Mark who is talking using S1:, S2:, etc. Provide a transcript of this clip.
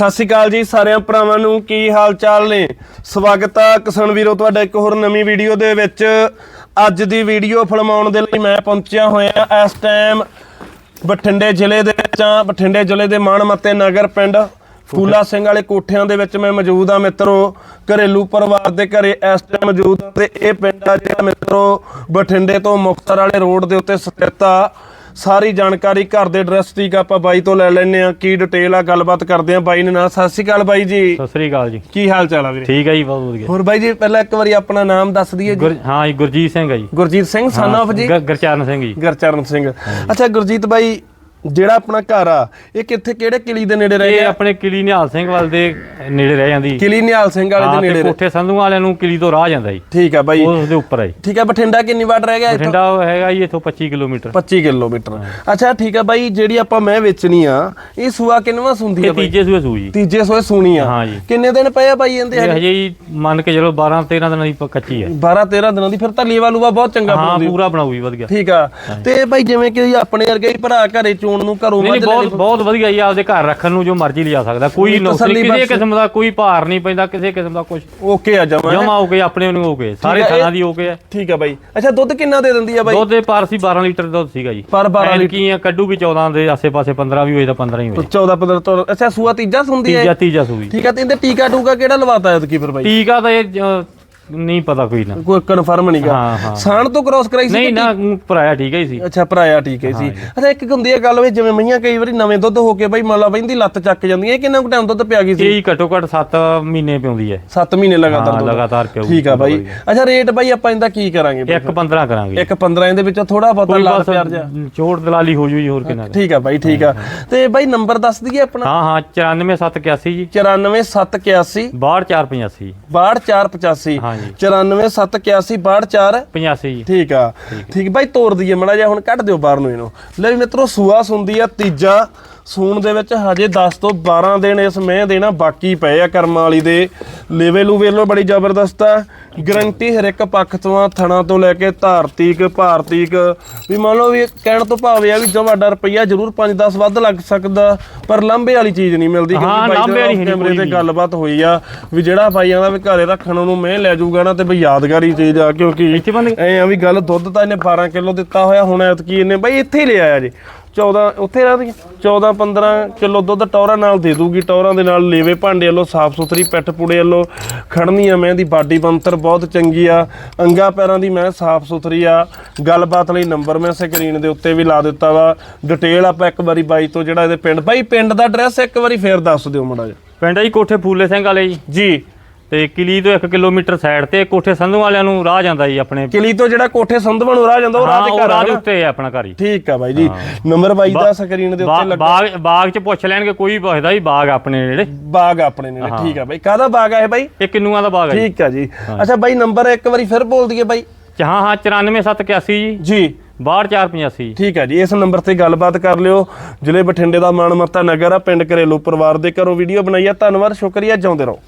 S1: ਸਤਿ ਸ਼੍ਰੀ ਅਕਾਲ ਜੀ ਸਾਰਿਆਂ ਭਰਾਵਾਂ ਨੂੰ, ਕੀ ਹਾਲ ਚਾਲ ਨੇ? ਸਵਾਗਤ ਆ ਕਿਸਾਨ ਵੀਰੋ, ਤੁਹਾਡਾ ਇੱਕ ਹੋਰ ਨਵੀਂ ਵੀਡੀਓ ਦੇ ਵਿੱਚ। ਅੱਜ ਦੀ ਵੀਡੀਓ ਫਿਲਮਾਉਣ ਦੇ ਲਈ ਮੈਂ ਪਹੁੰਚਿਆ ਹੋਇਆ ਇਸ ਟਾਈਮ ਬਠਿੰਡੇ ਜ਼ਿਲ੍ਹੇ ਦੇ ਵਿੱਚ ਬਠਿੰਡੇ ਜ਼ਿਲ੍ਹੇ ਦੇ ਮਾਣਮੱਤੇ ਨਗਰ ਪਿੰਡ ਫੂਲਾ ਸਿੰਘ ਵਾਲੇ ਕੋਠਿਆਂ ਦੇ ਵਿੱਚ ਮੈਂ ਮੌਜੂਦ ਆ ਮਿੱਤਰੋ। ਘਰੇਲੂ ਪਰਿਵਾਰ ਦੇ ਘਰੇ ਇਸ ਟਾਈਮ ਮੌਜੂਦ ਆ ਤੇ ਇਹ ਪਿੰਡ ਆ ਜਿਹੜਾ ਮਿੱਤਰੋ, ਬਠਿੰਡੇ ਤੋਂ ਮੁਕਤਸਰ ਵਾਲੇ ਰੋਡ ਦੇ ਉੱਤੇ ਸਥਿਤ ਆ। ਸਾਰੀ ਜਾਣਕਾਰੀ ਘਰ ਦੇ ਐਡਰੈਸ ਦੀ ਆਪਾਂ ਬਾਈ ਤੋਂ ਲੈ ਲੈਣੇ ਆ ਕੀ ਡਿਟੇਲ ਆ ਗੱਲਬਾਤ ਕਰਦੇ ਆ ਬਾਈ ਨੇ ਨਾਲ। ਸਤਿ ਸ਼੍ਰੀ ਅਕਾਲ ਬਾਈ ਜੀ।
S2: ਸਤਿ ਸ੍ਰੀ ਅਕਾਲ ਜੀ।
S1: ਕੀ ਹਾਲ ਚਾਲ ਆ ਵੀਰੇ?
S2: ਠੀਕ ਹੈ ਜੀ ਬਹੁਤ ਵਧੀਆ।
S1: ਹੋਰ ਬਾਈ ਜੀ ਪਹਿਲਾਂ ਇੱਕ ਵਾਰੀ ਆਪਣਾ ਨਾਮ ਦੱਸ ਦਈਏ ਜੀ।
S2: ਗੁਰ ਹਾਂ ਜੀ ਗੁਰਜੀਤ ਸਿੰਘ ਹੈ ਜੀ।
S1: ਗੁਰਜੀਤ ਸਿੰਘ ਸਨ of ਜੀ?
S2: ਗੁਰਚਰਨ ਸਿੰਘ ਜੀ।
S1: ਗਰਚਰਨ ਸਿੰਘ। ਅੱਛਾ ਗੁਰਜੀਤ ਬਾਈ ਜਿਹੜਾ ਆਪਣਾ ਘਰ ਆ ਇਹ ਕਿੱਥੇ ਕਿਹੜੇ ਕਿਲੀ ਦੇ ਨੇੜੇ ਰਹਿ
S2: ਇਹ
S1: ਗਿਆ?
S2: ਆਪਣੇ ਕਿਲੀ ਨਿਹਾਲ ਸਿੰਘ ਵੱਲ ਦੇ ਨੇੜੇ ਰਹਿ ਜਾਂਦੀ।
S1: ਕਿਲੀ ਨਿਹਾਲ ਸਿੰਘ ਵਾਲੇ
S2: ਹਾਂ
S1: ਦੇ
S2: ਤੇ
S1: ਨੇੜੇ ਰਹਿ-
S2: ਕੋਠੇ ਸੰਧੂ ਵਾਲਿਆਂ ਨੂੰ ਕਿਲੀ ਤੋਂ ਰਾਹ ਜਾਂਦਾ ਜੀ।
S1: ਠੀਕ ਆ ਬਾਈ।
S2: ਉਹ ਉਸਦੇ ਉੱਪਰ ਜੀ।
S1: ਠੀਕ ਆ ਬਠਿੰਡਾ ਕਿੰਨੀ ਵਾਟ ਰਹਿ ਗਿਆ ਇੱਥੋਂ?
S2: ਬਠਿੰਡਾ ਹੈਗਾ ਜੀ ਇੱਥੋਂ 25 ਕਿਲੋਮੀਟਰ।
S1: 25 ਕਿਲੋਮੀਟਰ। ਅੱਛਾ ਠੀਕ ਆ ਬਾਈ ਜਿਹੜੀ ਆਪਾਂ ਮੈਂ ਵੇਚਣੀ ਆ ਇਹ ਸੂਆ ਕਿੰਨਵਾ ਸੁੰਦੀ ਆ
S2: ਇਹ
S1: ਬਾਈ?
S2: ਤੀਜੇ ਸੂਏ ਸੂ ਜੀ
S1: ਤੀਜੇ ਸੋਏ ਸੁਣੀ ਆ।
S2: ਹਾਂ ਜੀ।
S1: ਕਿੰਨੇ ਦਿਨ ਪਏ ਆ ਬਾਈ ਇਹਦੇ
S2: ਇਹ ਹਜੇ? ਜੀ ਮੰਨ ਕੇ ਚਲੋ 12 13 ਦਿਨਾਂ ਦੀ ਪ- ਕੱਚੀ ਹੈ
S1: 12 13 ਦਿਨਾਂ ਦੀ ਫਿਰ ਤਾਂ ਲੀਵਾ ਲੂਵਾ ਬਹੁਤ ਚੰਗਾ
S2: ਹਾਂ
S1: ਬਣਾਉਂਦੀ
S2: ਪੂਰਾ ਬਣਾਊ ਜੀ ਵਧੀਆ।
S1: ਠੀਕ ਆ। ਤੇ ਬਾਈ ਜਿਵੇਂ ਕਿ ਆਪਣੇ ਵਰਗੇ ਹੀ ਭਰਾ ਘਰੇ ਚੋਣ ਨੂੰ ਘਰੋਂ
S2: ਨਹੀਂ
S1: ਮੱਝ
S2: ਨਹੀਂ ਬਹੁਤ ਬਹੁਤ ਵਧੀਆ ਜੀ ਆਪਦੇ ਘਰ ਰੱਖਣ ਨੂੰ ਜੋ ਮਰਜ਼ੀ ਲਿਜਾ ਸਕਦਾ। ਕੋਈ
S1: ਕੋਈ
S2: ਨੌਕਰੀ ਕਿਸੇ
S1: ਬਖਸ਼।
S2: ਕਿਸਮ ਦਾ ਕੋਈ ਭਾਰ ਨਹੀਂ ਪੈਂਦਾ ਕਿਸੇ ਕਿਸਮ ਦਾ ਕੁਝ
S1: ਓਕੇ ਆ ਜਮਾ
S2: ਜਮਾ ਹੋ? ਗਏ ਆਪਣੇ ਨੂੰ ਹੋ ਗਏ ਸਾਰੇ
S1: ਠੀਕ ਹੈ, ਇਹ-
S2: ਥਾਂ ਦੀ ਹੋ ਗਏ
S1: ਠੀਕ ਆ ਬਾਈ। ਅੱਛਾ ਦੁੱਧ ਕਿੰਨਾ ਦੇ ਦਿੰਦੀ ਆ ਬਾਈ?
S2: ਦੁੱਧ ਦੇ ਪਾਰ ਸੀ 12 ਲੀਟਰ ਦੁੱਧ ਸੀਗਾ ਜੀ।
S1: ਪਰ 12 ਲੀਟਰ।
S2: ਕੀ ਆ ਕੱਢੂ ਵੀ 14 ਦੇ ਆਸੇ-ਪਾਸੇ 15 ਵੀ ਹੋਏ ਤਾਂ 15 ਹੀ ਹੋਏ।
S1: 14 15 ਤੋਂ ਅੱਛਾ ਸੂਆ ਤੀਜਾ ਸੁੰਦੀ ਹੈ?
S2: ਤੀਜਾ ਤੀਜਾ ਸੂਈ।
S1: ਠੀਕ ਆ ਤੇ ਇਹਦੇ ਟੀਕਾ ਟੂਕਾ ਕਿਹੜਾ ਲਵਾਤਾ ਐਤਕੀ ਫਿਰ ਬਾਈ?
S2: ਟੀਕਾ ਤਾਂ ਇਹ ਨਹੀਂ ਪਤਾ ਕੋਈ ਨਾ।
S1: ਕੋਈ ਕਨਫਰਮ ਨਹੀਂਗਾ
S2: ਹਾਂ, ਹਾਂ।
S1: ਸਾਣ ਤੋਂ ਕ੍ਰਾਸ ਕਰਾਈ ਸੀ
S2: ਨਹੀਂ ਨਾ ਭਰਾਇਆ ਠੀਕ ਹੀ ਸੀ।
S1: ਅੱਛਾ ਭਰਾਇਆ ਠੀਕ ਹੈ ਸੀ ਅੱਛਾ ਇੱਕ ਹੁੰਦੀ ਹੈ ਗੱਲ ਵੀ ਜਿਵੇਂ ਮਈਆਂ ਕਈ ਵਾਰੀ ਨਵੇਂ ਦੁੱਧ ਹੋ ਕੇ ਬਾਈ ਮੰਨ ਲਾ ਬੈਂਦੀ ਲੱਤ ਚੱਕ ਜਾਂਦੀਆਂ ਇਹ ਕਿੰਨਾ ਕੁ ਟਾਈਮ ਦੁੱਧ ਪਿਆ ਗਈ ਸੀ?
S2: ਇਹ ਹੀ ਘੱਟੋ ਘੱਟ 7 ਮਹੀਨੇ ਪਿਉਂਦੀ ਹੈ
S1: 7 ਮਹੀਨੇ ਲਗਾਤਾਰ
S2: ਹਾਂ
S1: ਦੁੱਧ।
S2: ਲਗਾਤਾਰ ਪਿਉ
S1: ਠੀਕ ਆ ਬਾਈ। ਅੱਛਾ ਰੇਟ ਬਾਈ ਆਪਾਂ ਇਹਦਾ ਕੀ ਕਰਾਂਗੇ?
S2: ਇੱਕ 15 ਕਰਾਂਗੇ।
S1: ਇੱਕ 15 ਇਹਦੇ ਵਿੱਚੋਂ ਥੋੜਾ ਬਹੁਤਾ
S2: ਕੋਈ
S1: ਲਾਲ
S2: ਬਸ
S1: ਪਿਆਰ ਜਾ
S2: ਚੋੜ ਦਲਾਲੀ ਹੋ ਜੂ ਜੀ ਹੋਰ ਕਿੰਨਾ ਕੁ।
S1: ਠੀਕ ਆ ਬਾਈ ਠੀਕ ਆ। ਤੇ ਬਾਈ ਨੰਬਰ ਦੱਸ ਦਈਏ ਆਪਣਾ?
S2: ਹਾਂ ਹਾਂ 94781 ਜੀ।
S1: 94781
S2: 62785
S1: 62485
S2: ਹਾਂਜੀ
S1: 94781 624
S2: 85 ਜੀ।
S1: ਠੀਕ ਆ। ਠੀਕ ਬਾਈ ਤੋੜ ਦਈਏ ਮੜਾ ਜਿਹਾ ਹੁਣ ਕੱਢ ਦਿਓ ਬਾਹਰ ਨੂੰ ਇਹਨੂੰ। ਲੈ ਵੀ ਮਿੱਤਰੋ ਸੂਆ ਸੁੰਦੀ ਆ ਤੀਜਾ। ਸੂਣ ਦੇ ਵਿੱਚ ਹਜੇ 10 ਤੋਂ 12 ਦਿਨ ਇਸ ਮਹਿ ਦੇ ਨਾ ਬਾਕੀ ਪਏ ਆ ਕਰਮਾਂ ਵਾਲੀ ਦੇ। ਲੇਵੇ ਲੂ ਵੇਲੋ ਬੜੀ ਜ਼ਬਰਦਸਤ ਆ। ਗਰੰਟੀ ਹਰ ਇੱਕ ਪੱਖ ਤੋਂ ਥਣਾ ਤੋਂ ਲੈ ਕੇ ਧਾਰਤੀਕ ਭਾਰਤੀਕ ਵੀ ਮੰਨ ਲਓ ਵੀ ਕਹਿਣ ਤੋਂ ਭਾਵੇਂ ਆ ਵੀ ਜਮਾਡਾ ਰੁਪਈਆ ਜ਼ਰੂਰ 5-10 ਵੱਧ ਲੱਗ ਸਕਦਾ ਪਰ ਲਾਂਬੇ ਵਾਲੀ ਚੀਜ਼ ਨਹੀਂ ਮਿਲਦੀ
S2: ਹਾਂ, ਲਾਂਭੇ ਵਾਲੀ
S1: ਦੇ
S2: ਨਹੀਂ
S1: ਕੈਮਰੇ ਤੇ। ਗੱਲਬਾਤ ਹੋਈ ਆ ਵੀ ਜਿਹੜਾ ਬਾਈਆਂ ਦਾ ਵੀ ਘਰੇ ਰੱਖਣ ਨੂੰ ਮੈਂ ਲੈ ਜਾਊਗਾ ਨਾ ਤੇ ਬਈ ਯਾਦਗਾਰੀ ਚੀਜ਼ ਆ ਕਿਉਂਕਿ ਐ ਆ ਵੀ ਗੱਲ ਦੁੱਧ ਤਾਂ ਇਹਨੇ 12 ਕਿਲੋ ਦਿੱਤਾ ਹੋਇਆ ਹੁਣ ਐਤਕੀ ਇਹਨੇ ਬਈ ਇੱਥੇ ਹੀ ਲੈ ਆਇਆ ਜੀ। 14 ਉੱਥੇ ਰਹਿ 14 15 ਕਿਲੋ ਦੁੱਧ ਟੌਰਾ ਨਾਲ ਦੇ ਦੂਗੀ। ਟੌਰਾਂ ਦੇ ਨਾਲ ਲੇਵੇ ਭਾਂਡੇ ਵੱਲੋਂ ਸਾਫ਼ ਸੁਥਰੀ ਪਿੱਠ ਪੁੜੇ ਵੱਲੋਂ ਖੜਨੀ ਆ ਮੈਂ ਦੀ ਬਾਡੀ ਬੰਤਰ ਬਹੁਤ ਚੰਗੀ ਆ। ਅੰਗਾ ਪੈਰਾਂ ਦੀ ਮੈਂ ਸਾਫ਼ ਸੁਥਰੀ ਆ। ਗੱਲਬਾਤ ਲਈ ਨੰਬਰ ਮੈਂ ਸਕਰੀਨ ਦੇ ਉੱਤੇ ਵੀ ਲਾ ਦਿੱਤਾ ਵਾ। ਡਿਟੇਲ ਆਪਾਂ ਇੱਕ ਵਾਰੀ ਬਾਈ ਤੋਂ ਜਿਹੜਾ ਇਹਦੇ ਪਿੰਡ ਬਾਈ ਪਿੰਡ ਦਾ ਐਡਰੈਸ ਇੱਕ ਵਾਰੀ ਫੇਰ ਦੱਸ ਦਿਓ ਮੜਾ ਜੀ
S2: ਪਿੰਡ ਆ ਜੀ ਕੋਠੇ ਫੂਲੇ ਸਿੰਘ ਵਾਲੇ ਜੀ।
S1: ਜੀ।
S2: ਤੇ ਕਿਲੀ ਤੋਂ 1 ਕਿਲੋਮੀਟਰ ਸਾਈਡ ਤੇ ਕੋਠੇ ਸੰਧੂ ਵਾਲਿਆਂ ਨੂੰ ਰਾਹ ਜਾਂਦਾ ਜੀ ਆਪਣੇ।
S1: ਕਿਲੀ ਤੋਂ ਜਿਹੜਾ ਕੋਠੇ ਸੰਧਵਣ ਨੂੰ ਰਾਹ ਜਾਂਦਾ ਉਹ ਰਾਹ
S2: ਹਾਂ
S1: ਦੇ
S2: ਉਹ
S1: ਘਰ
S2: ਰਾਹ ਦੇ? ਉੱਤੇ ਹੈ ਆਪਣਾ ਘਰ ਹੀ।
S1: ਠੀਕ ਆ ਬਾਈ ਜੀ। ਨੰਬਰ ਬਾਈ ਦਾ ਸਕਰੀਨ ਦੇ ਉੱਤੇ
S2: ਬਾ-
S1: ਲੱਗਾ।
S2: ਬਾਗ ਬਾਗ ਚ ਪੁੱਛ ਲੈਣਗੇ ਕੋਈ ਪੁੱਛਦਾ ਜੀ ਬਾਗ ਆਪਣੇ ਨੇੜੇ।
S1: ਬਾਗ ਆਪਣੇ ਨੇ ਠੀਕ ਆ ਬਾਈ। ਕਾਹਦਾ ਬਾਗ ਆ ਇਹ ਬਾਈ?
S2: ਇਹ ਕਿੰਨੂਆਂ ਦਾ ਬਾਗ ਹੈ ਜੀ।
S1: ਠੀਕ ਆ ਜੀ। ਅੱਛਾ ਬਾਈ ਨੰਬਰ ਇੱਕ ਵਾਰੀ ਫਿਰ ਬੋਲ ਦਈਏ ਬਾਈ।
S2: ਹਾਂ ਹਾਂ 94781 ਜੀ।
S1: ਜੀ।
S2: 62485
S1: ਠੀਕ ਆ ਜੀ ਇਸ ਨੰਬਰ ਤੇ ਗੱਲਬਾਤ ਕਰ ਲਿਓ। ਜ਼ਿਲ੍ਹੇ ਬਠਿੰਡੇ ਦਾ ਮਾਣਮੱਤਾ ਨਗਰ ਆ ਪਿੰਡ ਘਰੇਲੂ ਪਰਿਵਾਰ ਦੇ ਘਰੋਂ ਵੀਡੀਓ ਬਣਾਈ ਆ। ਧੰਨਵਾਦ ਸ਼ੁਕਰੀਆ ਜਿਉਂਦੇ ਰਹੋ।